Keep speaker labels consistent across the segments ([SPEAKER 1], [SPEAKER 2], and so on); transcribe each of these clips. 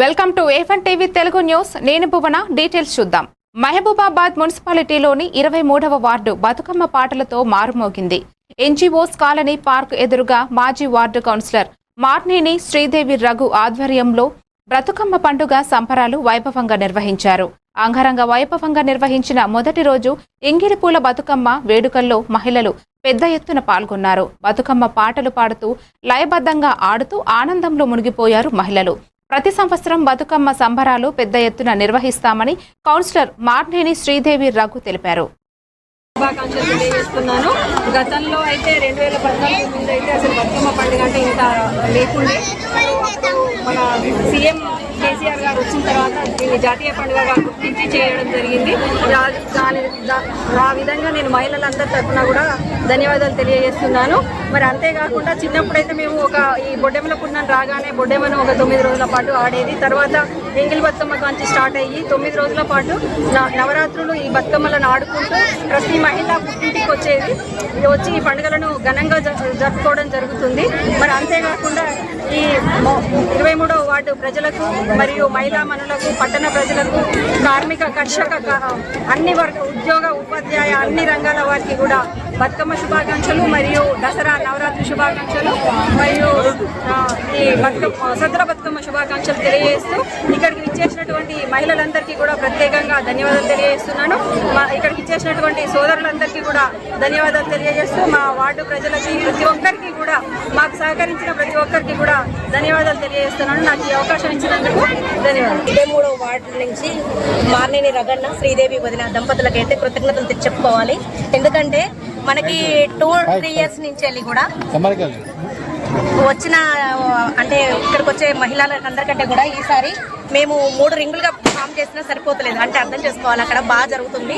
[SPEAKER 1] Welcome to ఏఫన్ TV Telugu news. నేను Bhuvana details చూద్దాం. మహబూబాబాద్ మున్సిపాలిటీలోని ఇరవై మూడవ వార్డు బతుకమ్మ పాటలతో మారుమోగింది. ఎన్జీఓస్ కాలనీ పార్క్ ఎదురుగా మాజీ వార్డు కౌన్సిలర్ మార్నేని శ్రీదేవి రఘు ఆధ్వర్యంలో బ్రతుకమ్మ పండుగ సంబరాలు వైభవంగా నిర్వహించారు. అంగరంగ వైభవంగా నిర్వహించిన మొదటి రోజు ఎంగిలిపూల బతుకమ్మ వేడుకల్లో మహిళలు పెద్ద ఎత్తున పాల్గొన్నారు. బతుకమ్మ పాటలు పాడుతూ లయబద్ధంగా ఆడుతూ ఆనందంలో మునిగిపోయారు మహిళలు. ప్రతి సంవత్సరం బతుకమ్మ సంబరాలు పెద్ద ఎత్తున నిర్వహిస్తామని కౌన్సిలర్ మార్నేని శ్రీదేవి రఘు తెలిపారు.
[SPEAKER 2] శుభాకాంక్షలు తెలియజేస్తున్నాను. గతంలో అయితే రెండు వేల పద్నాలుగు ముందు అయితే అసలు బతుకమ్మ పండుగ అంటే ఇంత లేకుండే. మన సీఎం కేసీఆర్ గారు వచ్చిన తర్వాత దీన్ని జాతీయ పండుగగా గుర్తించి చేయడం జరిగింది. దాని ఆ విధంగా నేను మహిళలందరి తరఫున కూడా ధన్యవాదాలు తెలియజేస్తున్నాను. మరి అంతేకాకుండా చిన్నప్పుడైతే మేము ఒక ఈ బొడ్డెమల పున్నం రాగానే బొడ్డెమ్మను ఒక తొమ్మిది రోజుల పాటు ఆడేది. తర్వాత ఎంగిల్ బతుకమ్మ కాంచి స్టార్ట్ అయ్యి తొమ్మిది రోజుల పాటు నవరాత్రులు ఈ బతుకమ్మలను ఆడుకుంటూ ప్రతి మహిళ పుట్టింటికి వచ్చేది. వచ్చి ఈ పండుగలను ఘనంగా జ- జరుపుకోవడం జరుగుతుంది. మరి అంతేకాకుండా ఈ ఇరవై మూడవ వార్డు ప్రజలకు మరియు మహిళా మనులకు పట్టణ ప్రజలకు కార్మిక కర్షక అన్ని వర్గ ఉద్యోగ ఉపాధ్యాయ అన్ని రంగాల వారికి కూడా బతుకమ్మ శుభాకాంక్షలు మరియు దసరా నవరాత్రి శుభాకాంక్షలు. మరియు ఈ బతుకమ్మ సద్ర బతుకమ్మ శుభాకాంక్షలు తెలియజేస్తూ ఇక్కడికి విచ్చేసినటువంటి మహిళలందరికీ కూడా ప్రత్యేకంగా ధన్యవాదాలు తెలియజేస్తున్నాను. మా ఇక్కడికి ఇచ్చేసినటువంటి సోదరులందరికీ కూడా ధన్యవాదాలు తెలియజేస్తూ మా వార్డు ప్రజలకి ప్రతి ఒక్కరికి కూడా మాకు సహకరించిన ప్రతి ఒక్కరికి కూడా ధన్యవాదాలు తెలియజేస్తున్నాను. నాకు ఈ అవకాశం ఇచ్చినందుకు ధన్యవాదాలు.
[SPEAKER 3] ఇరవై మూడవ వార్డు నుంచి మార్నేని రగన్న శ్రీదేవి వదిన దంపతులకైతే కృతజ్ఞతలు చెప్పుకోవాలి ఎందుకంటే మనకి టూ త్రీ ఇయర్స్ నుంచి వెళ్ళి కూడా వచ్చిన అంటే ఇక్కడికి వచ్చే మహిళలందరికంటే కూడా ఈసారి మేము మూడు రింగులుగా ఫామ్ చేసినా సరిపోతలేదు. అంటే అర్థం చేసుకోవాలి అక్కడ బాగా జరుగుతుంది.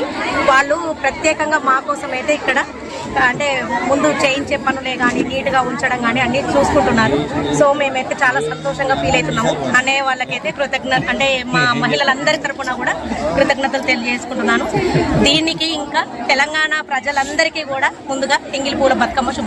[SPEAKER 3] వాళ్ళు ప్రత్యేకంగా మా కోసం అయితే ఇక్కడ అంటే ముందు చేయించే పనులే కానీ నీట్గా ఉంచడం కానీ అన్ని చూసుకుంటున్నారు. సో మేమైతే చాలా సంతోషంగా ఫీల్ అవుతున్నాము. అనే వాళ్ళకైతే కృతజ్ఞత అంటే మా మహిళలందరి తరఫున కూడా కృతజ్ఞతలు తెలియజేసుకుంటున్నాను. దీనికి ఇంకా తెలంగాణ ప్రజలందరికీ కూడా ముందుగా ఎంగిలి పూల బతుకమ్మ శుభ